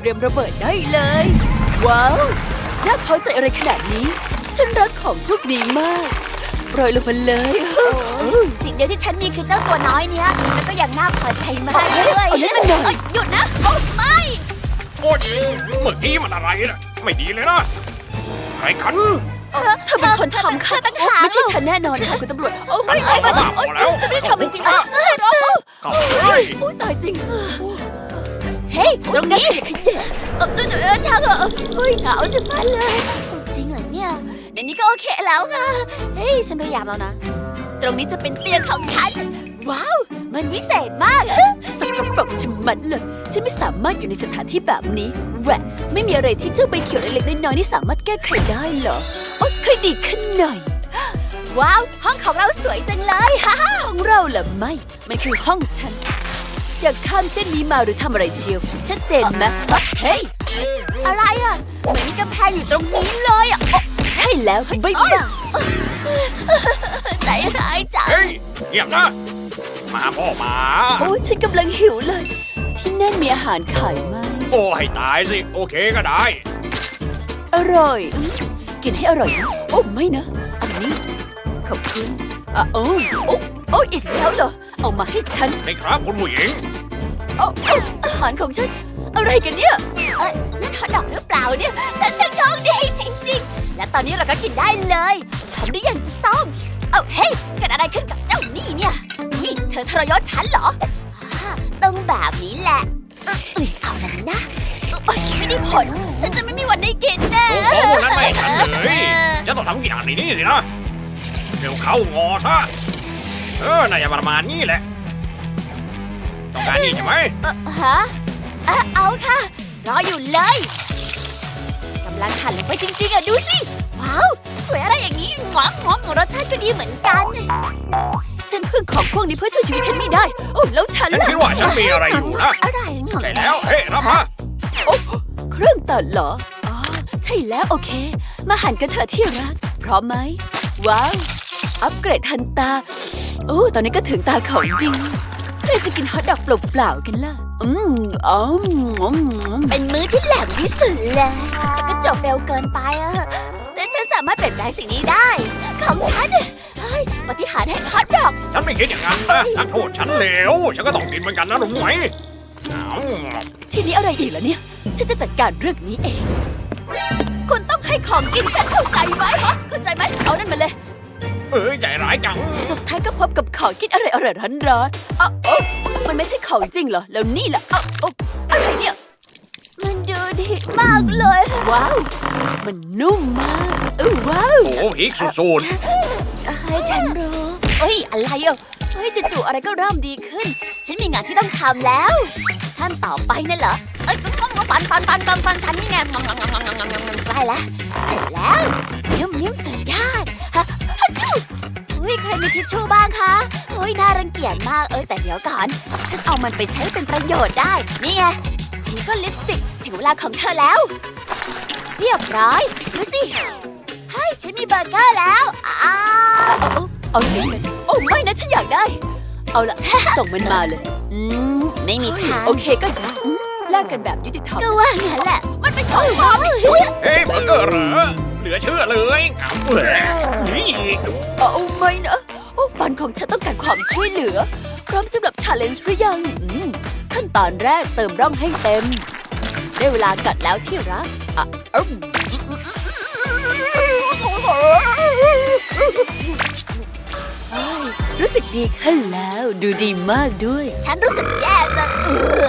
เตรียมระเบิดได้เลย ว้าวน่าพอใจอะไรขนาดนี้ ฉันรักของพวกนี้มากโปรยลงมาเลยโอ้ยสิ่งเดียวที่ฉันมีคือเจ้าตัวน้อยเนี้ยแล้วก็ยังน่าพอใจมากด้วยเอาเล่นมันหน่อยเอ้ยหยุดนะโอ้ไม่โอ๊ยเมื่อกี้มันอะไรนะไม่ดีเลยนะใครกันเธอเป็นคนทำค่ะตั้งหากไม่ใช่ฉันแน่นอนค่ะคุณตำรวจโอ้ไม่ฉัไม่นไม่เอาโอ๊ยมาแล้วฉันไม่ได้ทำจริงๆนะใช่หรอเข้าเลยโอ้ยตายจริงเฮ้ยตรงนี้เออเออเออช่างเหอะเฮ้ยหนาวจังมันเลยเอาจริงเหรอเนี่ยในนี้ก็โอเคแล้วค่ะ เฮ้ยฉันพยายามแล้วนะ ตรงนี้จะเป็นเตียงของฉัน ว้าว มันวิเศษมาก สกปรกชะมัดเลย ฉันไม่สามารถอยู่ในสถานที่แบบนี้แหวะไม่มีอะไรที่เจ้าใบเขียวเล็กๆน้อยๆนี่สามารถแก้ไขได้เหรอโอ๊ยเคยดีขึ้นหน่อยว้าว ห้องของเราสวยจังเลยฮ่าของเราเหรอไม่ มันคือห้องฉัน อยากข้ามเส้นนี้มาหรือทำอะไรเชียว ชัดเจนไหมเอ้ยเฮ้ย อะไรอะเหมือนมีกำแพงอยู่ตรงนี้เลยอะโอ๊ะใช่แล้วไม่บ้าใจร้ายจังเฮ้ยเงียบนะหมาพ่อหมาโอ้ยฉันกำลังหิวเลย ที่นั่นมีอาหารขายไหมโอ้ให้ตายสิ โอเคก็ได้ อร่อยอืมกินให้อร่อยนะโอ้ไม่นะ อันนี้ ขอบคุณอะโอ้โอ้โอ้อีกแล้วเหรอ เอามาให้ฉัน ใช่ครับคุณผู้หญิงโอ้โอ้อาหารของฉัน อะไรกันเนี่ยเอ้ยนั่นฮอตดอกหรือเปล่าเนี่ย ฉันช่างโชคดีจริง ๆ และตอนนี้เราก็กินได้เลยพร้อมหรือยังจะซ่อม เอ้าเฮ้ยเกิดอะไรขึ้นกับเจ้านี่เนี่ย นี่เธอทรยศฉันเหรออ่าต้องแบบนี้แหละเอ้ยเอาละนะเอ้ยไม่ได้ผล ฉันจะไม่มีวันได้กินแน่ โอ้โหนั้นไม่ทันเลย จะต้องทำอย่างนี้สินะ เดี๋ยวเข้างอซะ เออน่าจะประมาณนี้แหละ ต้องการนี่ใช่ไหมเอ่อฮะเอ่อเอาค่ะ รออยู่เลยกำลังหั่นลงไปจริงๆอะ ดูสิ ว้าว สวยอะไรอย่างนี้หวานหอมของรสชาติก็ดีเหมือนกัน ฉันพึ่งของพวกนี้เพื่อช่วยชีวิตฉันไม่ได้โอ้แล้วฉันฉันล่ะคิดว่าฉันมีอะไรอยู่นะอะไรใช่แล้ว เฮ้ยรับมาโอ้เครื่องตัดเหรอ อ๋อ ใช่แล้วโอเค มาหั่นกันเถอะที่รัก พร้อมไหม ว้าว อัปเกรดทันตา โอ้ตอนนี้ก็ถึงตาของดีใครจะกินฮอทดอกเปล่าๆกันล่ะ อืมอ๋อมอืมเป็นมื้อที่แหลมที่สุดเลยแต่ก็จบเร็วเกินไปอะแต่ฉันสามารถเปลี่ยนแปลงสิ่งนี้ได้ ของฉันเฮ้ยปฏิหารย์แห่งฮอตดอก ฉันไม่คิดอย่างนั้นนะนักโทษฉันเลว ฉันก็ต้องกินเหมือนกันนะรู้ไหมเอาทีนี้อะไรอีกล่ะเนี่ย ฉันจะจัดการเรื่องนี้เอง คุณต้องให้ของกินฉันเข้าใจไหมฮะเข้าใจไหมเอานั่นมาเลย เอ้ยใจร้ายจัง สุดท้ายก็พบกับของกินอะไรอร่อยร้อนร้อนๆเอ้าเอ้ามันไม่ใช่ของจริงเหรอ แล้วนี่ล่ะเอ้าเอ้าอะไรเนี่ย มันดูดีมากเลย ว้าว มันนุ่มมากเออว้าวโอ้พริกสุดเฮ้ยฉันรู้เฮ้ย อะไรอะเฮ้ยจู่ๆอะไรก็เริ่มดีขึ้น ฉันมีงานที่ต้องทำแล้วท่านต่อไปนั่นเหรอเอ้ยปันปันปันปันปันฉันนี่ไงงงงงงงงงงใกล้แล้วเสร็จแล้วเยี่ยมเยี่ยมสุดยอดฮะฮัชชู อุ้ยใครมีทิชชู่บ้างคะอุ้ยน่ารังเกียจมากเอ้ยแต่เดี๋ยวก่อนฉันเอามันไปใช้เป็นประโยชน์ได้ นี่ไงนี้ก็ลิปสติกถึงเวลาของเธอแล้ว เรียบร้อยดูสิเฮ้ยฉันมีเบอร์เกอร์แล้วอ้าเอาเอาเห็นกันโอ้ไม่นะฉันอยากได้ เอาละส่งมันมาเลยอืมไม่มีทางโอเคก็ได้แลกกันแบบยุติธรรมก็ว่างั้นแหละมันเป็นของปลอมนี่คุยๆเฮ้ยเบอร์เกอร์เหรอ เหลือเชื่อเลยเอาเว้ยนี่เอาไม่นะโอ้ฟันของฉันต้องการความช่วยเหลือ พร้อมสำหรับชาเลนจ์หรือยังอืมขั้นตอนแรกเติมร่องให้เต็ม ได้เวลากัดแล้วที่รักอะอืมเฮ้ยรู้สึกดีขึ้นแล้ว ดูดีมากด้วย ฉันรู้สึกแย่จังเออ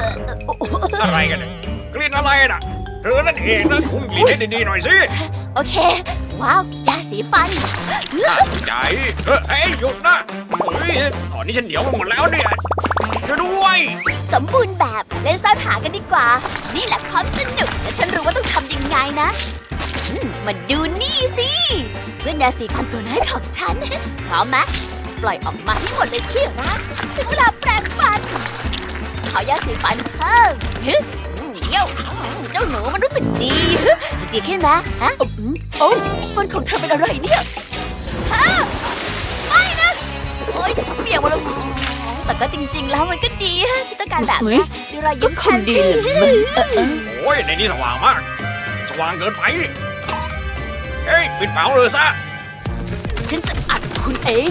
อะไรกันเนี่ยกลิ่นอะไรน่ะ เธอนั่นเองนะคุมกลิ่นให้ดีๆหน่อยสิโอเค ว้าวยาสีฟันน่าสนใจเออเฮ้ยหยุดนะเฮ้ยตอนนี้ฉันเหนียวไปหมดแล้วเนี่ยช่วยด้วยสมบูรณ์แบบเล่นซ่อนหากันดีกว่า นี่แหละความสนุกและฉันรู้ว่าต้องทำยังไงนะอืมมาดูนี่สิเพื่อนยาสีฟันตัวน้อยของฉันพร้อมไหมปล่อยออกมาให้หมดเลยที่รักถึงเวลาแปรงฟันขอยาสีฟันเพิ่มฮึอืม เดี๋ยวอืมเจ้าหนูมันรู้สึกดีฮึดีขึ้นไหมฮะอืมโอ้ฟันของเธอเป็นอะไรเนี่ยไม่นะ โอ๊ยฉันเปียกหมดแล้วอืมแต่ก็จริง ๆ แล้วมันก็ดีฮะฉันต้องการแบบเฮ้ย นี้ดูรอยก็ยิ้มคฉังนดีสิเลยมันเออเออโอ้โอ้ยในนี้สว่างมาก สว่างเกินไปเฮ้ยปิดเป๋าเลยซะฉันจะอัดคุณเอง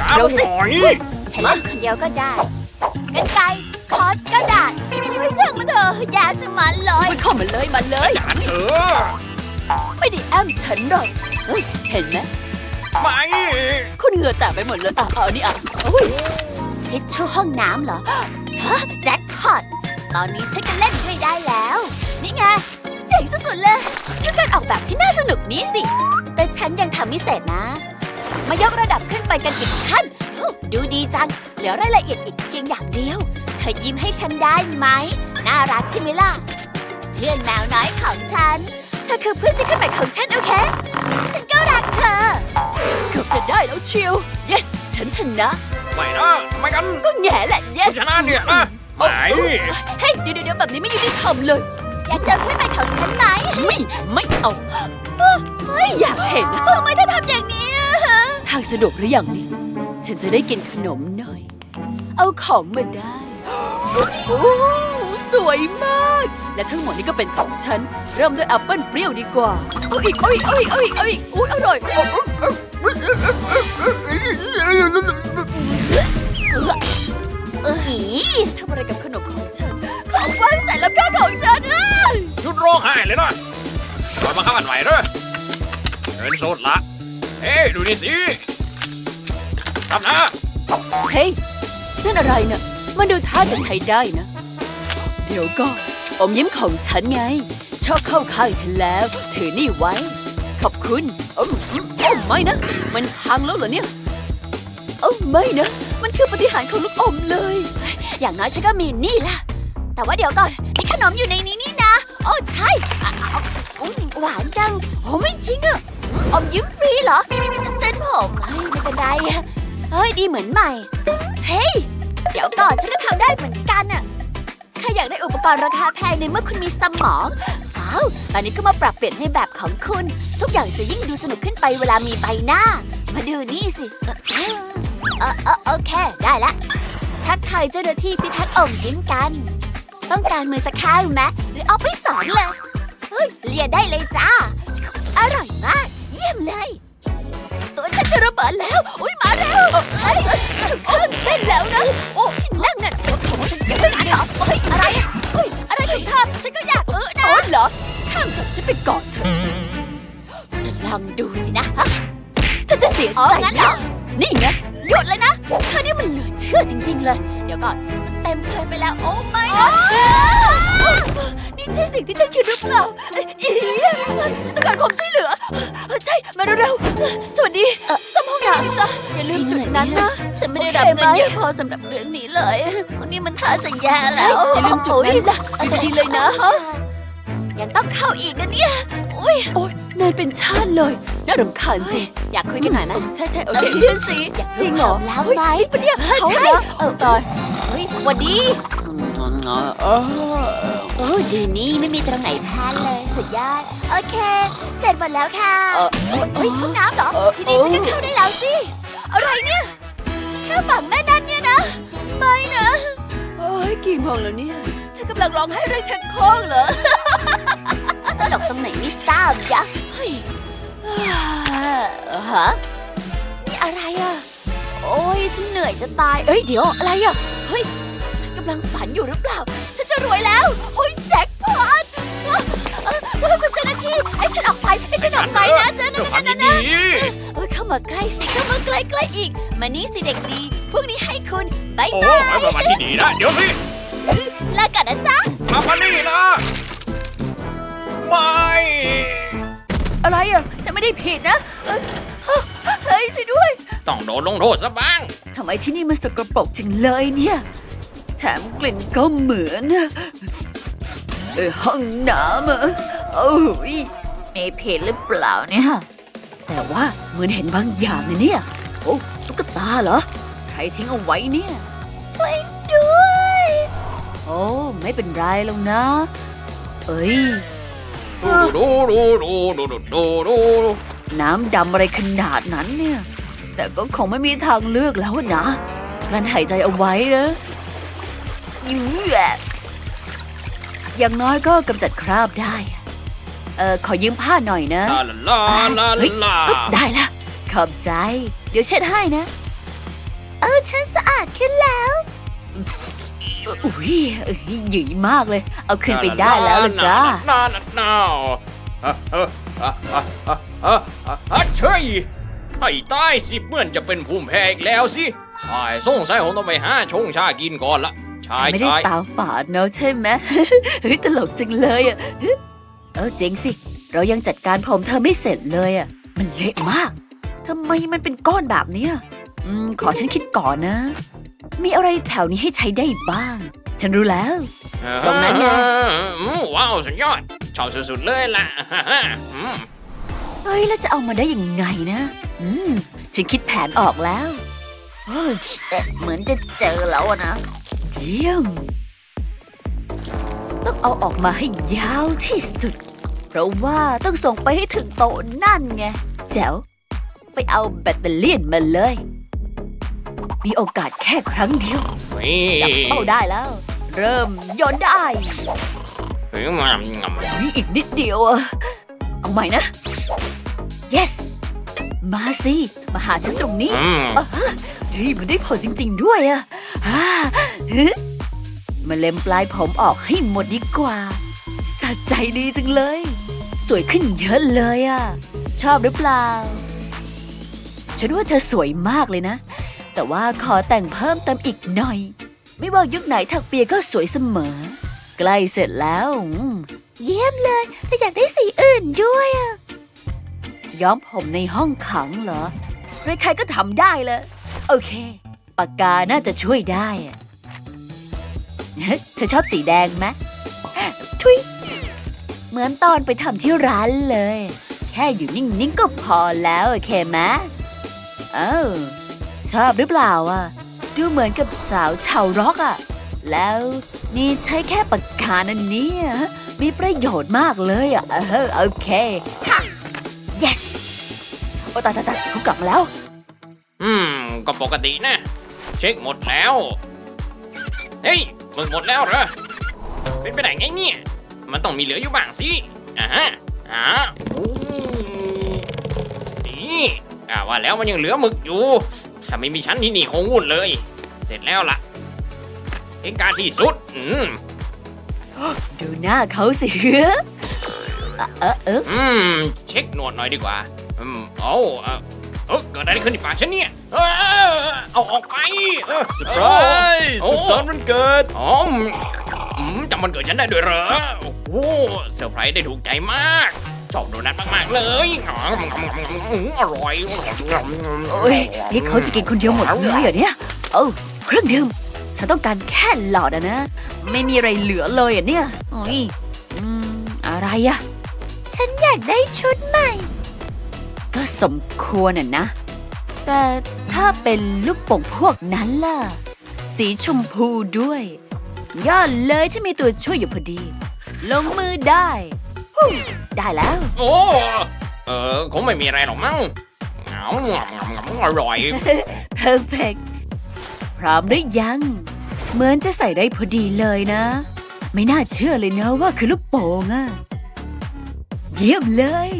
จ้าเดี๋ยวสิ หน่อย ฉันเล่นคนเดียวก็ได้กันไกร คอสก็ได้ไม่ช่างมันเถอะอยาจะมันเลยมันเข้ามาเลยมาเลยอย่าเถอะไม่ได้แอมฉันหรอกเฮ้ยเห็นไหมไม่ คุณเหงื่อแตกไปหมดเลยอะเอานี่อะโอ้ยทิชชู่ห้องน้ำเหรอฮะแจ็คพอตตอนนี้ฉันก็เล่นไม่ได้แล้ว นี่ไงเจ๋งสุดๆเลยดูการออกแบบที่น่าสนุกนี้สิ แต่ฉันยังทำไม่เสร็จนะ มายกระดับขึ้นไปกันอีกขั้นอู้ดูดีจัง เหลือรายละเอียดอีกเพียงอย่างเดียวเธอยิ้มให้ฉันได้ไหม น่ารักใช่ไหมล่ะ เพื่อนแมวน้อยของฉัน เธอคือเพื่อนซีขึ้นใหม่ของฉันโอเค ฉันก็รักเธอ เกือบจะได้แล้วเชียว yes ฉันชนะ ไม่นะทำไมกันก็แง่แหละกู yes ชนะเนี่ยนะไหนเฮ้ยเดี๋ยวเดี๋ยวแบบนี้ไม่ยุติธรรมเลย อยากเจอเพื่อนใหม่ของฉันไหมไม่ไม่เอาไม่อยากเห็นทำไมเธอทำอย่างนี้อะฮะทางสะดวกหรือยังนี่ ฉันจะได้กินขนมหน่อย เอาของมาได้ โอ้สวยมาก และทั้งหมดนี้ก็เป็นของฉัน เริ่มด้วยแอปเปิ้ลเปรี้ยวดีกว่าเอาอีกเอาอีกเอาอีกเอาอีกเอาอีกอุ้ยอร่อยเอออีทำอะไรกับขนมของฉัน ของว่างใส่ลำข้างของฉันเอ้ยหยุดร้องไห้เลยนะปล่อยมาข้ามันไหวเด้อเดินสดละ เฮ้ยดูนี่สิทำนะ เฮ้ยนั่นอะไรน่ะ มันดูท่าจะใช้ได้นะ เดี๋ยวก็อมยิ้มของฉันไง ชอบเข้าข้างฉันแล้ว ถือนี่ไว้ ขอบคุณโอ้โอ้ไม่นะ มันพังแล้วเหรอเนี่ยโอ้ไม่นะ มันคือปฏิหารของลูกอมเลย อย่างน้อยฉันก็มีนี่ล่ะ แต่ว่าเดี๋ยวก่อนมีขนมอยู่ในนี้นี่นะ โอ้ใช่หวานจังโอ้ไม่จริงอะอมยิ้มฟรีเหรอ เส้นผมไม่เป็นไรเฮ้ยดีเหมือนใหม่ เฮ้ย เดี๋ยวก่อนฉันก็ทำได้เหมือนกันอะใครอยากได้อุปกรณ์ราคาแพงในเมื่อคุณมีสมองอ้าวตอนนี้ก็มาปรับเปลี่ยนให้แบบของคุณ ทุกอย่างจะยิ่งดูสนุกขึ้นไปเวลามีใบหน้า มาดูนี่สิเออเออเออโอเค ได้ละ ทักทายเจ้าหน้าที่พิทักษ์องค์ยิ้มกัน ต้องการมือสักข้างไหมหรือเอาไปสอนเลย เฮ้ยเลียได้เลยจ้า อร่อยมาก เยี่ยมเลย จะระเบิดแล้ว อุ้ยมาเร็วเอ้ยข้างเส้นแล้วนะ โอ้ที่นั่งน่ะตัวของฉันยังไม่นานเหรอเฮ้ยอะไรอะเฮ้ยอะไรของเธอฉันก็อยากเออนะโอ้เหรอข้ามกับฉันไปก่อนเถอะจะลองดูสินะฮะเธอจะเสียใจงั้นเหรอ นี่ไงหยุดเลยนะเธอนี่มันเหลือเชื่อจริง ๆ เลย เดี๋ยวก่อนมันเต็มเกินไปแล้ว โอ้ไม่นะ นี่ใช่สิ่งที่ฉันคิดหรือเปล่าอีฉันต้องการความช่วยเหลือ ใช่ มาเร็วๆ สวัสดีเอ่อซ่อมห้องน้ำซะ อย่าลืมจุดนั้นนะ ฉันไม่ได้รับเงินเยอะพอสำหรับเรื่องนี้เลยวันนี้มันท่าจะแย่แล้ว อย่าลืมจุดนั้นล่ะอยู่ดีๆเลยนะฮะยังต้องเข้าอีกนะเนี่ยอุ้ยโอ๊ยนานเป็นชาติเลย น่ารำคาญจริง อยากคุยกันหน่อยไหมใช่ใช่โอเคเพื่อนสิอยากจริงเหรอแล้วเฮ้ยไหมจริงปะเนี่ยเออเขาใช่เหรอเออตายเฮ้ย หวันดีโอ้ดีนี่ไม่มีตรงไหนพลาดเลยสุดยอด โอเค เสร็จหมดแล้วค่ะ เออเฮ้ยห้องน้ำเหรอเออทีนี้ฉันก็เข้าได้แล้วสิ อะไรเนี่ยแค่ฝั่งแม่นั่นเนี่ยนะ ไม่นะ โอ้ยกี่โมงแล้วเนี่ยเธอกำลังร้องให้เรื่องชักโครกเหรอ ตลกตรงไหนไม่ทราบยะเฮ้ยฮะ นี่อะไรอะ โอ้ยฉันเหนื่อยจะตาย เอ้ยเดี๋ยวอะไรอะ เฮ้ยฉันกำลังฝันอยู่หรือเปล่า ฉันจะรวยแล้วเฮ้ยแจ็คพอตเอ่อเอ่อเฮ้ยคุณเจ้าหน้าที่ให้ฉันออกไปให้ฉันออกไปนะเจ้าหเพื่อความน้ายิที่นดีเอ้ยเข้ามาใกล้สิเข้ามาใกล้ใกล้ๆอีก มานี่สิเด็กดีพวกนี้ให้คุณบายโอ้บายไม่ประมาณที่ดีนะเดี๋ยวสิลากันนะจ๊ะมาปานี่นะไม่อะไรอะฉันไม่ได้ผิดนะเอ้ยเฮ้ยช่วยด้วย ต้องโดนลงโทษซะบ้างทำไมที่นี่มันสกปรกจังเลยเนี่ย แถมกลิ่นก็เหมือนอะเออห้องน้ำอะโอ้ยมีผิดหรือเปล่าเนี่ย แต่ว่าเหมือนเห็นบางอย่างนะเนี่ย โอ้ตุ๊กตาเหรอ ใครทิ้งเอาไว้เนี่ย ช่วยด้วย โอ้ไม่เป็นไรหรอกนะ เอ้ยดูดูดูดูดูดูดูน้ำดำอะไรขนาดนั้นเนี่ย แต่ก็คงไม่มีทางเลือกแล้วนะกลั้นหายใจเอาไว้นะ อยู่แบบอย่างน้อยก็กำจัดคราบได้ เออขอยืมผ้าหน่อยนะลาลาลาลาได้ละ ขอบใจ เดี๋ยวเช็ดให้นะ เออฉันสะอาดขึ้นแล้วอุ้ยหยิ่มากเลย เอาขึ้นไปได้แล้วล่ะจ้าน่าน่าฮัทเชยให้ตายสิเมื่อนจะเป็นภูมิแพ้อีกแล้วสิไอ้สงสัยผมต้องไปหาชงชากินก่อนละ ชาฉันยไม่ได้ชายตาฝาดเนอะใช่ไหม เฮ้ยตลกจังเลยอะ เออเจ๋งสิ เรายังจัดการผมเธอไม่เสร็จเลยอะ มันเละมาก ทำไมมันเป็นก้อนแบบเนี้ยอืม ขอฉันคิดก่อนนะ มีอะไรแถวนี้ให้ใช้ได้บ้าง ฉันรู้แล้ว ตรงนั้นไง อืมว้าว สุดยอดชอบสุดๆเลยล่ะอืมเฮ้ย แล้วจะเอามาได้ยังไงนะ อืม ฉันคิดแผนออกแล้ว เฮ้ยเอ๊ะเหมือนจะเจอแล้วอะนะ เยี่ยม ต้องเอาออกมาให้ยาวที่สุด เพราะว่าต้องส่งไปให้ถึงโต๊ะนั่นไง แจ๋ว ไปเอาแบตเตอรี่ยนมาเลย มีโอกาสแค่ครั้งเดียวนี่จับเป้าได้แล้ว เริ่มโยนได้เฮ้ยงามงามวิอีกนิดเดียวอะเอาใหม่นะ yes มาสิ มาหาฉันตรงนี้อืมเฮ้ยมันได้ผลจริง ๆ ด้วยอะอ่า ฮึมาเล็มปลายผมออกให้หมดดีกว่าสะใจดีจังเลย สวยขึ้นเยอะเลยอะชอบหรือเปล่า ฉันว่าเธอสวยมากเลยนะ แต่ว่าขอแต่งเพิ่มเติมอีกหน่อย ไม่ว่ายุคไหนถักเปียก็สวยเสมอ ใกล้เสร็จแล้วอืมเยี่ยมเลยแต่อยากได้สีอื่นด้วยอะย้อมผมในห้องขังเหรอ ใครๆก็ทำได้เลย โอเค ปากกาน่าจะช่วยได้เธอชอบสีแดงไหมทุยเหมือนตอนไปทำที่ร้านเลย แค่อยู่นิ่งๆก็พอแล้วโอเคไหมเอ้าชอบหรือเปล่าอะ ดูเหมือนกับสาวชาวร็อกอะ แล้วนี่ใช้แค่ปากกานั่นเนี่ย มีประโยชน์มากเลยอะเออโอเคฮะ yes โอ้ตายตายตายเขากลับมาแล้ว อืม ก็ปกตินะ เช็คหมดแล้ว เฮ้ยมึงหมดแล้วเหรอ เป็นไปได้ไงเนี่ย มันต้องมีเหลืออยู่บ้างสิอ่าฮะอ่าโอ้นี่อ่าว่าแล้วมันยังเหลือหมึกอยู่ ถ้าไม่มีฉันที่นี่คงวุ่นเลย เสร็จแล้วล่ะเองการที่สุด อืมดูหน้าเขาสิเออเออเอออืม เช็คหนวดหน่อยดีกว่า อืมเอาเออเออเกิดอะไรขึ้นที่ปากฉันเนี่ยเออเอาออกไปเออเซอร์ไพรส์โอ้สุขสันต์วันเกิดอ๋ออืมอืมจำวันเกิดฉันได้ด้วยเหรอ โอ้โหเซอร์ไพรส์ได้ถูกใจมาก ชอบโดนัทมากๆเลยอ๋ออร่อยโอ้ยนี่เขาจะกินคนเดียวหมดเลยเหรอเนี่ย เอ้าเครื่องดื่ม ฉันต้องการแค่หลอดอะนะ ไม่มีอะไรเหลือเลยอะเนี่ยโอ้ยอืมอะไรอะฉันอยากได้ชุดใหม่ก็ สมควรอะนะ แต่ถ้าเป็นลูกโป่งพวกนั้นล่ะ สีชมพูด้วย ยอดเลยที่มีตัวช่วยอยู่พอดี ลงมือได้ฮู้ได้แล้ว โอ้ เออคงไม่มีอะไรหรอกมั้งเหงาอร่อย perfect พร้อมหรือยัง เหมือนจะใส่ได้พอดีเลยนะ ไม่น่าเชื่อเลยนะว่าคือลูกโป่งอะเยี่ยมเลย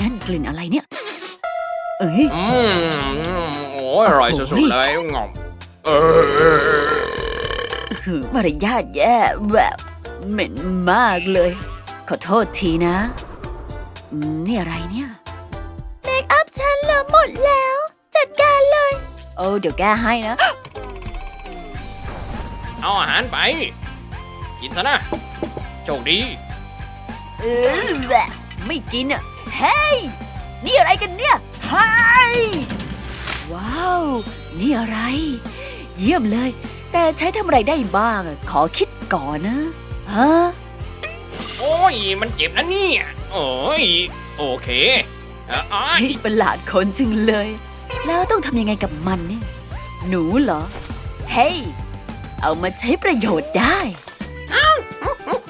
นั่นกลิ่นอะไรเนี่ย เอ้ย อืมโอ้ยอร่อยสุดๆเลยงอมเออหือมารยาทแย่แบบเหม็นมากเลย ขอโทษทีนะอืมนี่อะไรเนี่ยเมคอัพฉันเหลือหมดแล้ว จัดการเลย โอ้เดี๋ยวแก้ให้นะ เอาอาหารไป กินซะนะโชคดี เออแบบไม่กินอะ เฮ้ย นี่อะไรกันเนี่ย เฮ้ยว้าว นี่อะไร เยี่ยมเลย แต่ใช้ทำอะไรได้บ้างอะขอคิดก่อนนะฮะโอ้ย มันเจ็บนะเนี่ย โอ้ย โอเคเอออ้ายเฮ้ยประหลาดคนจึงเลย แล้วต้องทำยังไงกับมันเนี่ย หนูเหรอ เฮ้ย เอามาใช้ประโยชน์ได้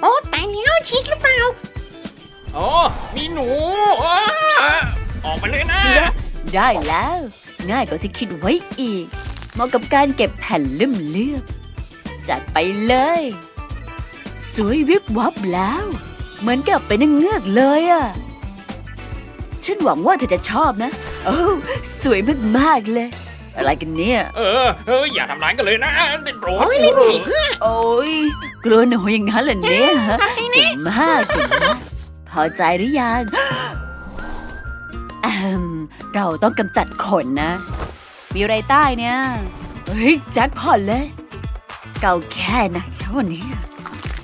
โอ้ตายแล้วชีสหรือเปล่า โอ้มีหนูอ้าออกมาเลยนะ ได้ แล้ว ง่ายกว่าที่คิดไว้อีก เหมาะกับการเก็บแผ่นเลื่อมเลือก จัดไปเลย สวยวิบวับแล้ว เหมือนกับเป็นนางเงือกเลยอะฉันหวังว่าเธอจะชอบนะ โอ้วสวยมากๆเลย อะไรกันเนี่ย เออเอออย่าทำร้ายกันเลยนะเป็นโปรดโอ้ยไม่ไหวเพื่อนโอ้ยกลัวหนูอย่างนั้นเหรอเนี่ยเก่งมากเก่งมากพอใจหรือยังอืม เราต้องกำจัดขนนะ มีอะไรใต้เนี่ย เฮ้ยแจ็คพอตเลย เก่าแค่ไหนแล้ววันนี้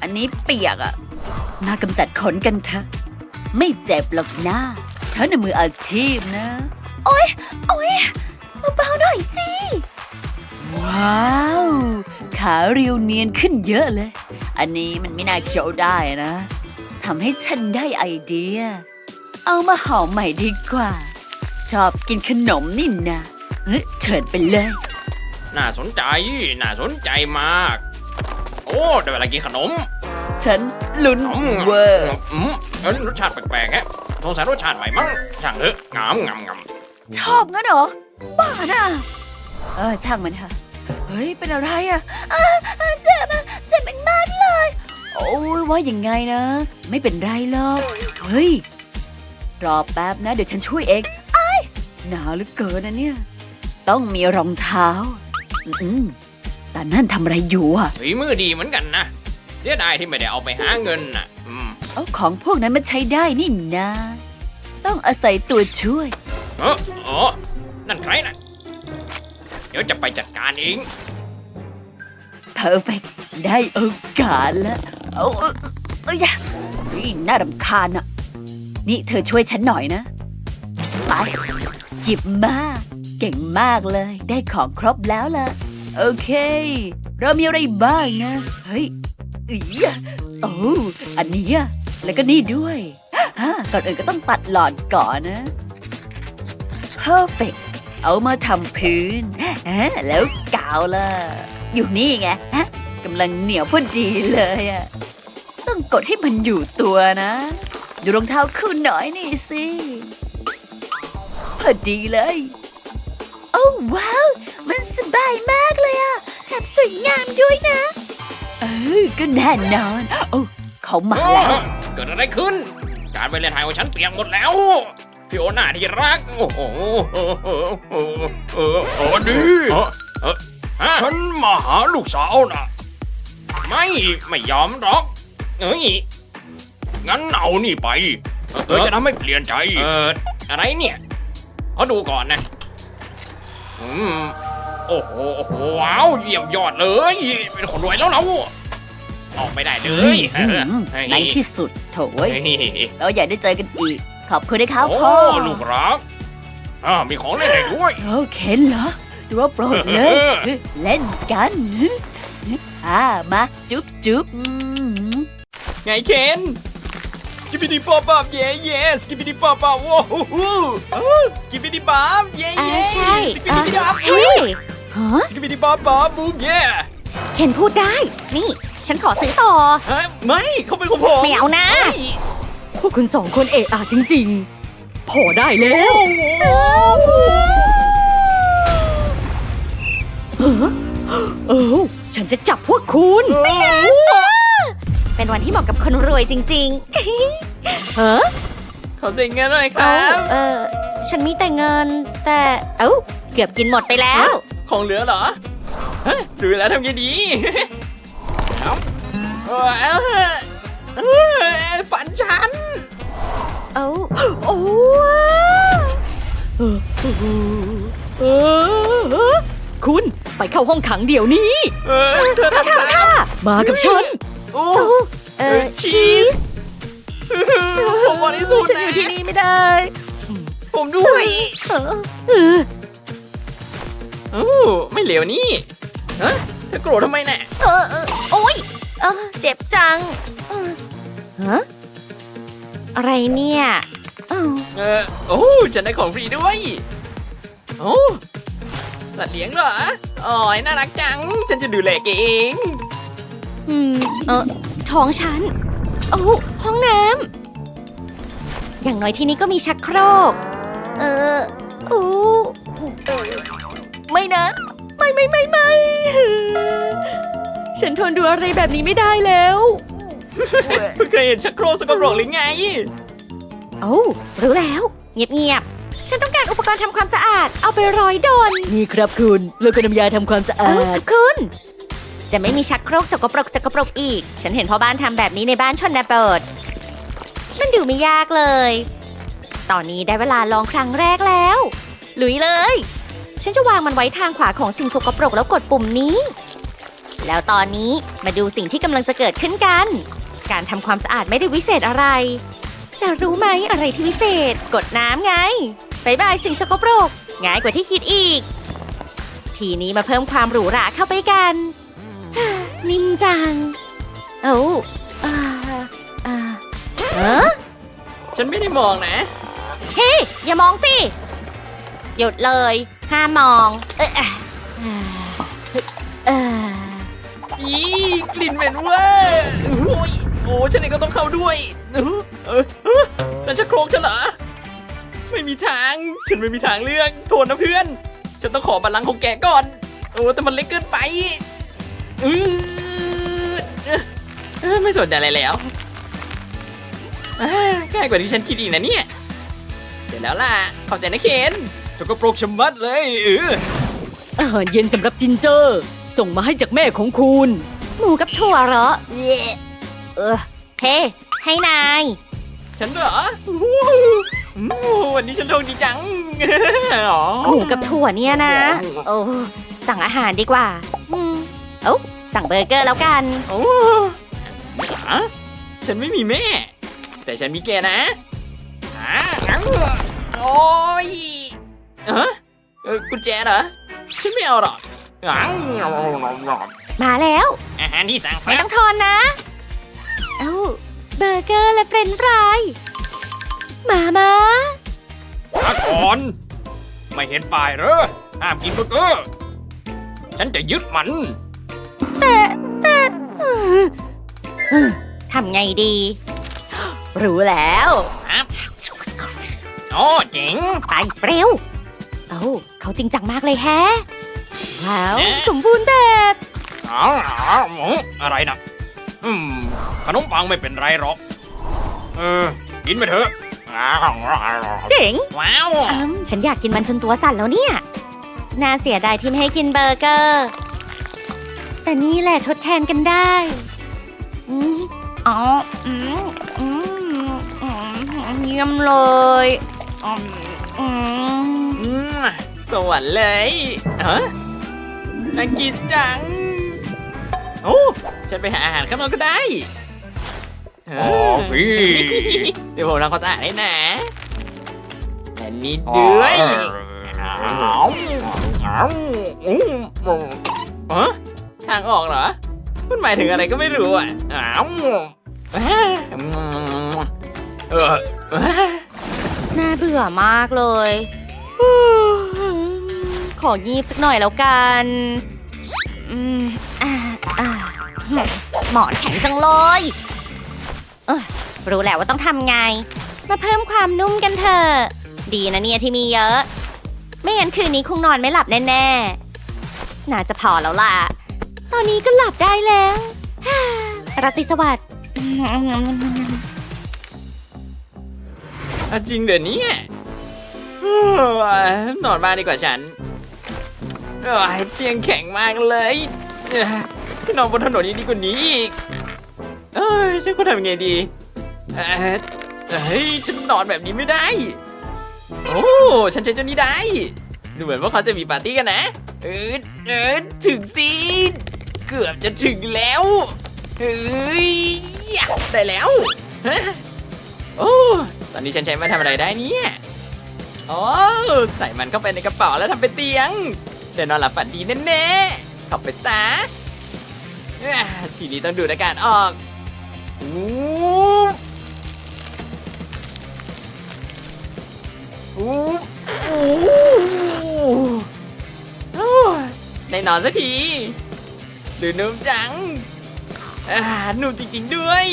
อันนี้เปียกอะมากำจัดขนกันเถอะ ไม่เจ็บหรอกนะฉันน่ะมืออาชีพนะ โอ้ยเบาๆหน่อยสิ ว้าว ขาเรียวเนียนขึ้นเยอะเลย อันนี้มันไม่น่าเคี้ยวได้นะทำให้ฉันได้ไอเดีย เอามาห่อใหม่ดีกว่า ชอบกินขนมนี่นะเฮ้ยเชิญไปเลย น่าสนใจ น่าสนใจมาก โอ้ได้เวลากินขนมฉันลุ้นอืมเวอร์อืมเออรสชาติแปลกๆฮะสงสัยรสชาติใหม่มั้งช่างเถอะงามงามงามชอบงั้นเหรอ บ้าน่ะเออช่างมันเถอะเฮ้ย เป็นอะไรอะอะอะเจ็บอะเจ็บมากๆเลย โอ้ยว่ายังไงนะ ไม่เป็นไรหรอก เฮ้ย รอแป๊บนะ เดี๋ยวฉันช่วยเองไอ้าย หนาวเหลือเกินนะเนี่ย ต้องมีรองเท้า อืมๆแต่นั่นทำอะไรอยู่อะฝีมือดีเหมือนกันนะ เสียดายที่ไม่ได้เอาไปหาเงินน่ะ อืมเอาของพวกนั้นมาใช้ได้นี่นะ ต้องอาศัยตัวช่วย เออเออนั่นใครน่ะ เดี๋ยวจะไปจัดการเอง เพอร์เฟกได้โอกาสแล้วเอาเอาเอาอย่าเฮ้ยน่ารำคาญอะ นี่เธอช่วยฉันหน่อยนะ ไป หยิบมาเก่งมากเลย ได้ของครบแล้วล่ะ โอเค เรามีอะไรบ้างนะ เฮ้ยอีโอ้อันนี้อะแล้วก็นี่ด้วยฮะก่อนอื่นก็ต้องปัดหลอดก่อนนะ perfect เอามาทำพื้นฮะแล้วกาวล่ะ อยู่นี่ไงฮะกำลังเหนียวพอดีเลยอะต้องกดให้มันอยู่ตัวนะ ดูรองเท้าคู่หน่อยนี่สิ อดีเลย โอ้ว้าว มันสบายมากเลยอะแถมสวยงามด้วยนะ เออ ก็แน่นอน โอ้เขามาแล้ว เกิดอะไรขึ้น การไปเล่นไทยของฉันเปียกหมดแล้ว พี่โอน่าที่รัก โอ้โหเออเออเออเออสวัสดีเออเออฮะฉันมาหาลูกสาวนะไม่ไม่ยอมหรอกเอ้ยงั้นเอานี่ไปเธอจะทำให้เปลี่ยนใจ เอออะไรเนี่ย เขาดูก่อนนะอืมโอ้โหโอ้โหว้าวเยี่ยมยอดเลย เป็นคนรวยแล้วเราออกไม่ได้เลเฮ้ยยในที่สุดโถยเฮ้ยเราอยากได้เจอกันอีก ขอบคุณนะครับโอ้พ่อลูกรักอ่ามีของเล่นให้ด้วยโอเคนเหรอดูว่าโปรดเลย เล่นกันอ่ามาจุ๊บจุ๊บอืมไงเคนสกิปปี้ดีป๊อปป๊อปเย่เย่สกิปปี้ดีป๊อปป๊อปว้าวโอ้ส กิปปี้ดีป๊อปเย่อ่าเย่ใช่สกิปปี้ดีป๊อปเฮ้ยฮะสกิปปี้ดีป๊อปป๊อปบูมเย่เคนพูดได้ นี่ ฉันขอซื้อต่อ ฮะไม่เขาเป็นของผมไม่เอานะ พวกคุณสองคนเอะอะจริง ๆ พอได้แล้วเออฉันจะจับพวกคุณ เป็นวันที่เหมาะกับคนรวยจริงฮะขอเซ็นเงินหน่อยๆครัเอ้าบเออ ฉันมีแต่เงิน แต่เอ้าเกือบกินหมดไปแล้ว ของเหลือเหรอฮะดูแล้วทำไงดีเอาเออเออเออฝันฉัน เอ้าโอ้เออเออคุณไปเข้าห้องขังเดี๋ยวนี้เออเธอทำแล้ว มากับฉันโอ้เออชีส ผมบริสุทธิ์ฉันอยู่ที่นี่ไม่ได้ ผมด้วยเออเออโอ้ไม่เหลวนี่ฮะเธอโกรธทำไมเนี่ยเออเออโอ้ยเออเจ็บจังเออฮะอะไรเนี่ยเอ้าเออโอ้ฉันได้ของฟรีด้วยโอ้สัตว์เลี้ยงเหรออ๋อยน่ารักจัง ฉันจะดูแลแกเองอืมเออท้องฉันโอ้ห้องน้ำอย่างน้อยที่นี้ก็มีชักโครก เออโอ้ไม่นะ ไม่ไม่ไม่ไม่ฉันทนดูอะไรแบบนี้ไม่ได้แล้วเพิ่งเคยเห็นชักโครกสกปรกหรือไงโอ้รู้แล้ว เงียบๆฉันต้องการอุปกรณ์ทำความสะอาด เอาไปร้อยโดนนี่ครับคุณแล้วก็น้ำยาทำความสะเออาอดคุณ จะไม่มีชักโครกสกปรกสกปรกอีก ฉันเห็นพ่อบ้านทำแบบนี้ในบ้านชนนาเบิดมันดูไม่ยากเลย ตอนนี้ได้เวลาลองครั้งแรกแล้ว ลุยเลย ฉันจะวางมันไว้ทางขวาของสิ่งสกปรกแล้วกดปุ่มนี้ แล้วตอนนี้มาดูสิ่งที่กำลังจะเกิดขึ้นกัน การทำความสะอาดไม่ได้วิเศษอะไรแต่รู้ไหมอะไรที่วิเศษ กดน้ำไงบายบายสิ่งสกปรก ง่ายกว่าที่คิดอีก ทีนี้มาเพิ่มความหรูหราเข้าไปกัน นิ่มจัง เอ้าอ่าอ่าเออฉันไม่ได้มองนะ เฮ้ยอย่ามองสิ หยุดเลย ห้ามมองเอะอะเอออีกลิ่นเหม็นเว้ยโอ้ยโอ้ฉันเองก็ต้องเข้าด้วยเออเออเออนั่นชักโครกฉันเหรอ ไม่มีทาง ฉันไม่มีทางเลือก โทษนะเพื่อน ฉันต้องขอบัลลังก์ของแกก่อน โอ้แต่มันเล็กเกินไปอือเออไม่สนใจอะไรแล้ว ง่ายกว่าที่ฉันคิดอีกนะเนี่ย ดี๋ยวแล้วล่ะขอบใจนะเคนสกปรกชะมัดเลยเอออาหารเย็นสำหรับจินเจอร์ ส่งมาให้จากแม่ของคุณ หมูกับถั่วเหรอเย่เออเฮ้ให้นาย ฉันเหรอโอ้โหอืมวันนี้ฉันโชคดีจังอ๋อ หมูกับถั่วเนี่ยนะ โอ้สั่งอาหารดีกว่าอืมเอ้าสั่งเบอร์เกอร์แล้วกัน โอ้ฮะฉันไม่มีแม่ แต่ฉันมีแกนะอ่างั้น โอ้ยเออเออกุญแจเหรอ ฉันไม่เอาหรอกอ่ามาแล้ว อาหารที่สั่งคไม่รัต้บองทอนนะ เอ้า เบอร์เกอร์และเฟรนช์ฟราย มามามาก่อน ไม่เห็นป้ายเหรอ ห้ามกินเบอร์เกอร์ ฉันจะยึดมันทำไงดี รู้แล้ว ครับ โอ้เจ๋ง ไปเร็วเอ้าเขาจริงจังมากเลยแฮะ ว้าวแน่สมบูรณ์แบบอ๋ออ๋ออะไรนะอืมขนมปังไม่เป็นไรหรอก เออ กินไปเถอะอ้าวเจ๋ง ว้าวอืมฉันอยากกินมันจนตัวสั่นแล้วเนี่ย น่าเสียดายที่ไม่ให้กินเบอร์เกอร์ แต่นี่แหละทดแทนกันได้อืมอ๋ออืมอืมอืมเยี่ยมเลย อืมอืมอืมสวรรค์เลยฮะน่ากินจัง โอ้ฉันไปหาอาหารข้างนอกก็ได้เอ๋อพี่ เดี๋ยวผมทำความสะอาดให้นะอันนี้ด้วยอ้าวอ้าวอู้อ๋อทางออกเหรอ มันหมายถึงอะไรก็ไม่รู้อะอ้าวเออ น่าเบื่อมากเลย ขอยีบสักหน่อยแล้วกันอืมอ่าอ่าหมอนแข็งจังเลยรู้แล้วว่าต้องทำไง มาเพิ่มความนุ่มกันเถอะ ดีนะเนี่ยที่มีเยอะ ไม่งั้นคืนนี้คงนอนไม่หลับแน่ๆ น่าจะพอแล้วล่ะ ตอนนี้ก็หลับได้แล้วราตรีสวัสดิ์ จริงเดี๋ยวนี้นอนมากดีกว่าฉันเตียงแข็งมากเลยนอนบนถนนนี้ดีกว่านี้อีกเอ้ยฉันควรทำยังไงดีเฮ้ยฉันนอนแบบนี้ไม่ได้ โอ้ฉันใช้เจ้านี้ได้ ดูเหมือนว่าเขาจะมีปาร์ตี้กันนะ เออเออถึงสิเกือบจะถึงแล้วเฮ้ยได้แล้วโอ้ ตอนนี้ฉันใช้มันทำอะไรได้เนี่ยอ๋อใส่มันเข้าไปในกระเป๋าแล้วทำเป็นเตียง เดี๋ยวนอนหลับฝันดีแน่ๆขับไปซะทีนี้ต้องดูดอากาศออกอู้อู้อู้โอ้ยได้นอนสักทีดูนุ่มจังอานุ่มจริง ๆ ด้วย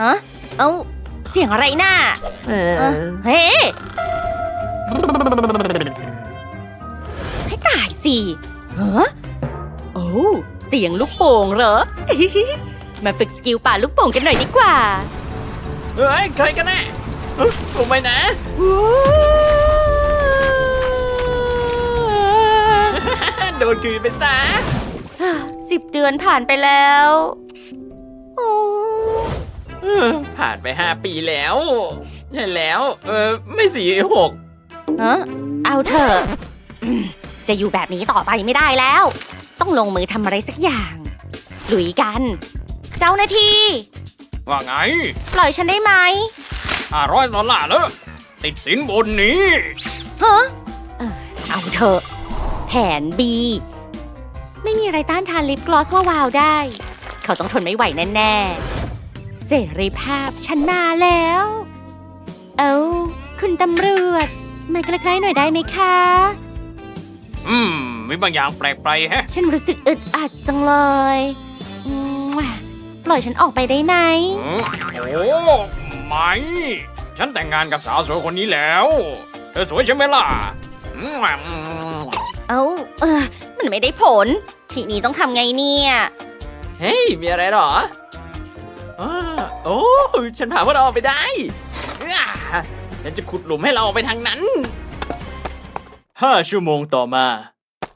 ฮะ เอ้าเสียงอะไรน่ะเอเอ้าเฮ้ให้ตายสิฮะโอ้เตียงลูกโป่งเหรอ มาฝึกสกิลป่าลูกโป่งกันหน่อยดีกว่า เฮ้ย ใครกันแน่เอ้ยลงไปนะโดนกลืนไปซะสิบเดือนผ่านไปแล้ว ผ่านไปห้าปีแล้ว ใช่แล้ว เออไม่สี่หกเออเอาเถอะอืมจะอยู่แบบนี้ต่อไปไม่ได้แล้ว ต้องลงมือทำอะไรสักอย่าง ลุยกัน เจ้าหน้าที่ ว่าไง ปล่อยฉันได้ไหมห้าร้อยดอลลาร์แล้วติดสินบนนี้ ฮะเออเอาเถอะ แผน B ไม่มีอะไรต้านทานลิปกลอสว่าวาวได้ เขาต้องทนไม่ไหวแน่ ๆ เสรีภาพฉันมาแล้ว เอาคุณตำรวจ มาใกล้ๆหน่อยได้ไหมคะ อืม มีบางอย่างแปลกไปแฮะ ฉันรู้สึกอึดอัดจังเลยอืมปล่อยฉันออกไปได้ไหม อืมโอ้ไม่ ฉันแต่งงานกับสาวสวยคนนี้แล้ว เธอสวยใช่ไหมล่ะอืมเอาเออมันไม่ได้ผล ทีนี้ต้องทำไงเนี่ย เฮ้ย มีอะไรเหรออา โอ้ฉันพาพวกเราออกไปได้อ่าฉันจะขุดหลุมให้เราออกไปทางนั้น ห้าชั่วโมงต่อมา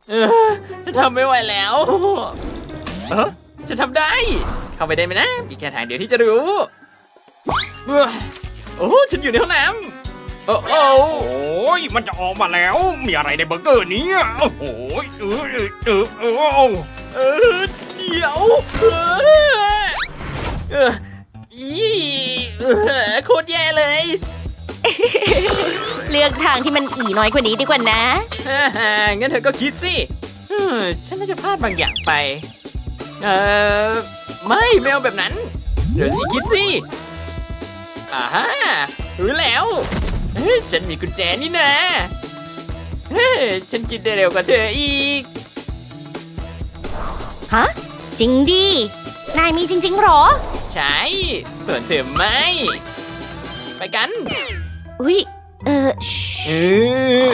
เออฉันทำไม่ไหวแล้วเออฉันทำได้ เข้าไปได้ไหมนะมีแค่ทางเดียวที่จะรู้เอ้อโอ้ฉันอยู่ในห้องน้ำโอ้โอ้โอ้ยมันจะออกมาแล้ว มีอะไรในเบอร์เกอร์เนี้โอ้โหเออเออเออเออเออเดี๋ยวเออเออ อีเออโคตรแย่เลยเลือกทางที่มันอีน้อยกว่านี้ดีกว่านะ ฮ่าฮ่างั้นเธอก็คิดสิเออฉันน่าจะพลาดบางอย่างไป เออไม่ไม่เอาแบบนั้น เดี๋ยวสิคิดสิอ่าฮะรู้แล้วเอ้ยฉันมีกุญแจนี่นะเฮ้ยฉันคิดได้เร็วกว่าเธออีก ฮะ จริงดิ นายมีจริงๆหรอ ใช่ ส่วนเธอไม่ ไปกันอุ้ยเออชเออ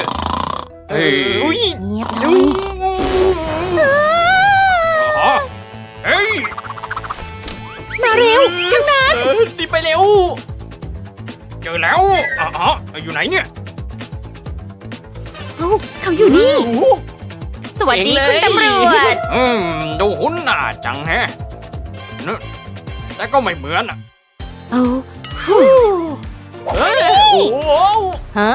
เอออุ้ยเงียบหน่อุ้อยยฮะเฮ้ยมาเร็วทั้งนั้นเออรีบไปเร็ว เจอแล้วอ๋ออยู่ไหนเนี่ย เอ้าเขาอยู่นี่ สวัสดีเจ๋งคุณเลยตำรวจ อืม ดูหุ่นหน้าจังแฮะนึ แต่ก็ไม่เหมือนอะ เอาเฮ้ยโอ้โหฮะ